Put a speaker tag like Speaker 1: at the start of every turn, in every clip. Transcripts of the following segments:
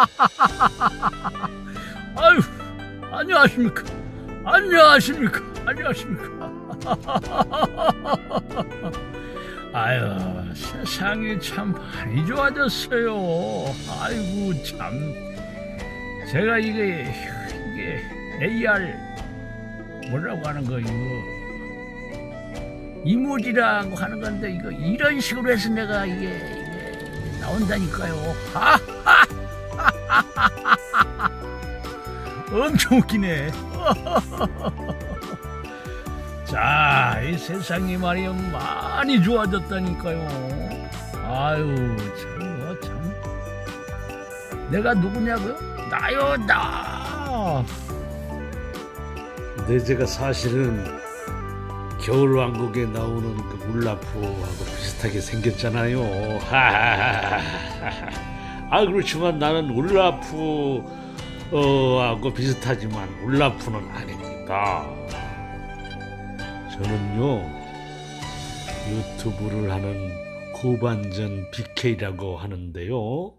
Speaker 1: 아유, 안녕하십니까. 안녕하십니까. 안녕하십니까. 아유, 세상이 참 많이 좋아졌어요. 아이고, 참. 제가 이게, 이게 AR, 뭐라고 하는 거, 이거. 이모지라고 하는 건데, 이거 이런 식으로 해서 내가 이게, 이게 나온다니까요. 하하! 엄청 웃기네. 자, 이 세상이 말이야 많이 좋아졌다니까요. 아유, 참, 뭐, 참. 내가 누구냐고요? 나요, 나.
Speaker 2: 근데 제가 사실은 겨울왕국에 나오는 그 울라프하고 비슷하게 생겼잖아요. 아 그렇지만 나는 울라프 하고 비슷하지만 울라프는 아닙니다. 저는요 유튜브를 하는 고반전 BK라고 하는데요.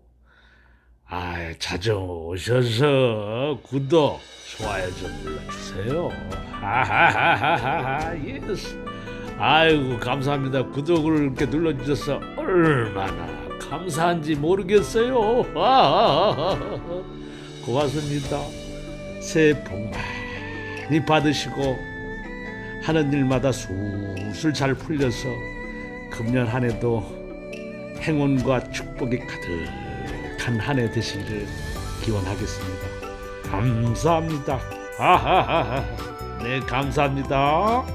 Speaker 2: 아, 자주 오셔서 구독, 좋아요 좀 눌러주세요. 하하하하하, 예스. 아이고, 감사합니다. 구독을 이렇게 눌러주셔서 얼마나 감사한지 모르겠어요. 하하하하. 고맙습니다. 새해 복 많이 받으시고, 하는 일마다 술술 잘 풀려서 금년 한 해도 행운과 축복이 가득한 한 해 되시기를 기원하겠습니다. 감사합니다. 하하하하. 네, 감사합니다.